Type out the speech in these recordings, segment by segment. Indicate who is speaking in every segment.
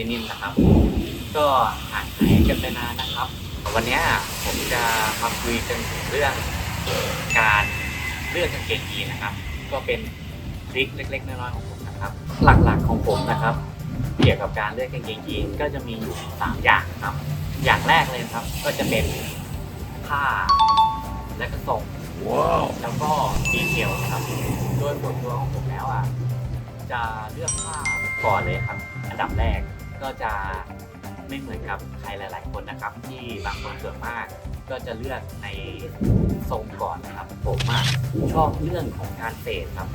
Speaker 1: ลินินนะครับ ก็ห่างหายกันไปนานนะครับ วันเนี้ยผมจะมาคุยกันถึงเรื่องการเลือกกางเกงยีนนะครับ ก็เป็นทริคเล็กๆน้อยๆของผมนะครับ หลักๆของผมนะครับ เกี่ยวกับการเลือกกางเกงยีนก็จะมีอยู่สามอย่างนะครับ อย่างแรกเลยนะครับ ก็จะเป็นผ้าและก็ทรงแล้วก็ดีเทลนะครับ โดยส่วนตัวของผมแล้วอะ จะเลือกผ้าก่อนเลยครับ อันดับแรก ก็จะไม่เหมือนกับใครหลาย ๆ คนนะครับ ที่บางคนส่วนมากก็จะเลือกในทรงก่อนนะครับ ผมอะชอบเรื่องของการเฟดครับ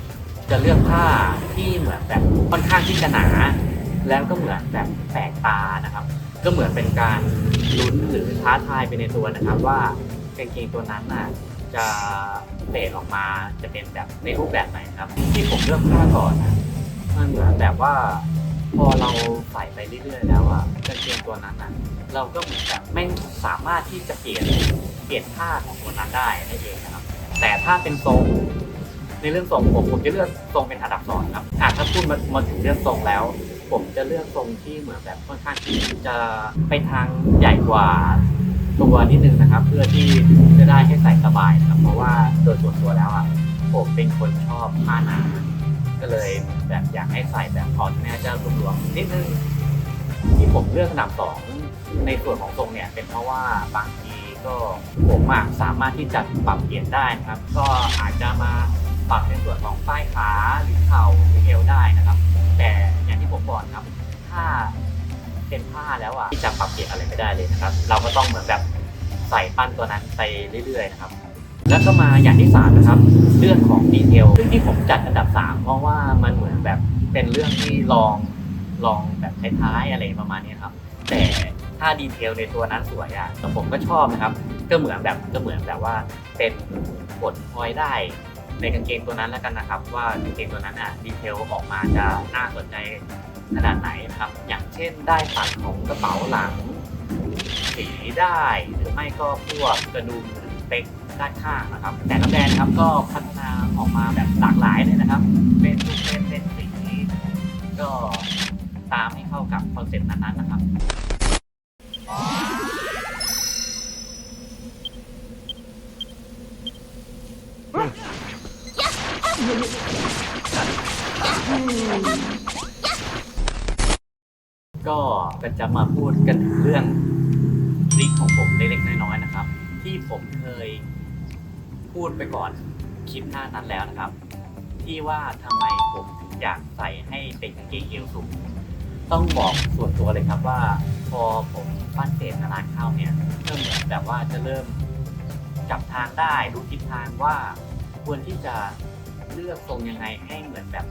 Speaker 1: จะเลือกผ้าที่เหมือนแบบค่อนข้างที่จะหนา แล้วก็เหมือนแบบแปลกตานะครับ ก็เหมือนเป็นการลุ้นหรือท้าทายไปในตัวนะครับว่ากางเกงตัวนั้นน่ะจะเฟดออกมาจะเป็นแบบในรูปแบบไหนครับ ที่ผมเลือกผ้าก่อนนะมันเหมือนแบบว่า พอเราใส่ไปเรื่อยๆแล้วอะกางเกงตัวนั้นอะเราก็เหมือนแบบไม่สามารถที่จะเปลี่ยนเปลี่ยนผ้าของตัวนั้นได้นั่นเองนะครับ แต่ถ้าเป็นทรงในเรื่องทรงผมผมจะเลือกทรงเป็นอันดับสองครับอะถ้าพูดมามาถึงเรื่องทรงแล้ว ผมจะเลือกทรงที่เหมือนแบบค่อนข้างที่จะไปทางใหญ่กว่าตัวนิดนึงนะครับ เพื่อที่จะได้ให้ใส่สบายนะครับ เพราะว่าโดยส่วนตัวแล้วอะผมเป็นคนชอบผ้าหนา ก็เลยแบบอยากให้ใส่แบบพอที่แม่จะรวมๆนิดนึงที่ผมเลือกอันดับสองในส่วนของทรงเนี่ยเป็นเพราะว่าบางทีก็ผมอะสามารถที่จะปรับเปลี่ยนได้นะครับ ก็อาจจะมาปรับในส่วนของป้ายขาหรือเข่าหรือเอวได้นะครับ แต่อย่างที่ผมบอกครับถ้าเป็นผ้าแล้วอะที่จะปรับเปลี่ยนอะไรไม่ได้เลยนะครับ เราก็ต้องเหมือนแบบใส่ปั้นตัวนั้นไปเรื่อยๆนะครับ แล้วก็มาอย่างที่สามนะครับ เรื่องของดีเทลซึ่งที่ผมจัดอันดับสามเพราะว่ามันเหมือนแบบเป็นเรื่องที่ลองลองแบบท้ายๆอะไรประมาณนี้ครับ แต่ถ้าดีเทลในตัวนั้นสวยอะแต่ผมก็ชอบนะครับ ก็เหมือนแบบก็เหมือนแบบว่าเป็นผลพลอยได้ในกางเกงตัวนั้นแล้วกันนะครับ ว่ากางเกงตัวนั้นอะดีเทลออกมาจะน่าสนใจขนาดไหนนะครับ อย่างเช่นได้ปัดของกระเป๋าหลัง สีได้หรือไม่ก็พวกกระดุมหรือเป๊ก ด้านข้างนะครับ แต่ละแบรนด์ครับก็พัฒนาออกมาแบบหลากหลายเลยนะครับ เป็นรูปเล่นเป็นสีก็ตามให้เข้ากับคอนเซ็ปต์นั้นๆนะครับก็ก็จะมาพูดกันถึงเรื่องทริคของผมเล็กๆน้อยๆนะครับ ที่ผมเคย พูดไปก่อนคลิปหน้านั้นแล้วนะครับ ที่ว่าทำไมผมถึงอยากใส่ให้เป็นกางเกงเอวสูงต้องบอกส่วนตัวเลยครับว่า พอผมปั้นเศษนานข้าวเนี่ยก็เหมือนแบบว่าจะเริ่มจับทางได้รู้ทิศทางว่าควรที่จะเลือกทรงยังไงให้เหมือนแบบ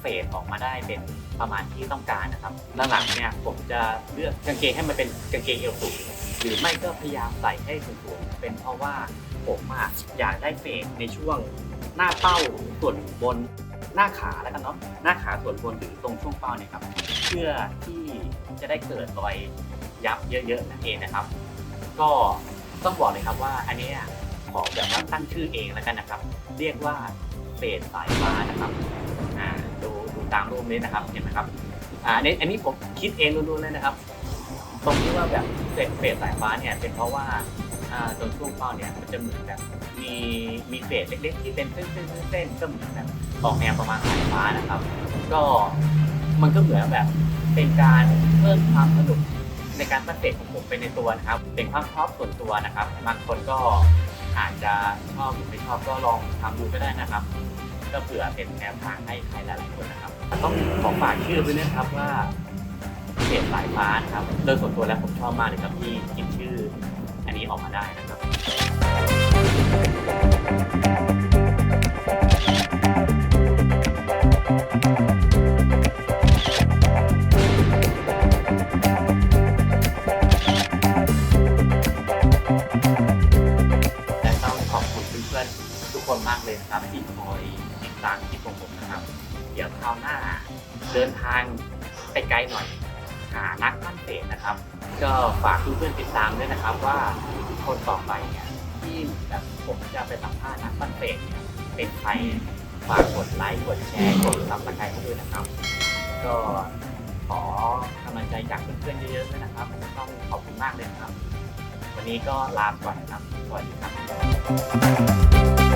Speaker 1: เฟดออกมาได้เป็นประมาณที่ต้องการนะครับหลังๆเนี่ยผมจะเลือกกางเกงให้มันเป็นกางเกงเอวสูงหรือไม่ก็พยายามใส่ให้สูงๆเป็นเพราะว่า ผมอะอยากได้เฟดในช่วงหน้าเป้าส่วนบนหน้าขาแล้วกันเนาะหน้าขาส่วนบนหรือตรงช่วงเป้าเนี่ยครับเพื่อที่จะได้เกิดรอยยับเยอะๆนั่นเองนะครับ ก็ต้องบอกเลยครับว่าอันนี้ขอแบบว่าตั้งชื่อเองแล้วกันนะครับ เรียกว่าเฟดสายฟ้านะครับอ่าดูดูตามรูปนี้นะครับเห็นไหมครับอ่าอันนี้อันนี้ผมคิดเองล้วนๆเลยนะครับ ตรงที่ว่าแบบเฟดเฟดสายฟ้าเนี่ยเป็นเพราะว่า อ่าตรงช่วงเป้าเนี่ยมันจะเหมือนแบบมีมีเฟดเล็กๆที่เป็นเส้นๆเส้นๆก็เหมือนแบบออกแนวประมาณสายฟ้านะครับ ก็มันก็เหมือนแบบเป็นการเพิ่มความสนุกในการปั้นเฟดของผมไปในตัวนะครับ เป็นความชอบส่วนตัวนะครับบางคนก็อาจจะชอบหรือไม่ชอบก็ลองทำดูก็ได้นะครับ ก็เผื่อเป็นแนวทางให้ใครหลายๆคนนะครับ ต้องขอฝากชื่อด้วยนะครับว่าเฟดสายฟ้านะครับโดยส่วนตัวแล้วผมชอบมากเลยครับที่คิดชื่อ นี้ออกมาได้นะครับและต้องขอบคุณเพื่อนๆทุกคนมากเลยนะครับ ที่คอยติดตามคลิปของผมนะครับ เดี๋ยวคราวหน้าเดินทางไปไกลหน่อย หานักปั้นเศษนะครับ ก็ฝากเพื่อนๆติดตามด้วยนะครับ ว่าคนต่อไปเนี่ยที่แบบผมจะไปสัมภาษณ์นักปั้นเศษเนี่ยเป็นใครฝากกดไลค์กดแชร์กดซับสไครต์ให้ด้วยนะครับ ก็ขอกำลังใจจากเพื่อนๆเยอะๆด้วยนะครับต้องขอบคุณมากเลยนะครับ วันนี้ก็ลาไปก่อนนะครับสวัสดีครับ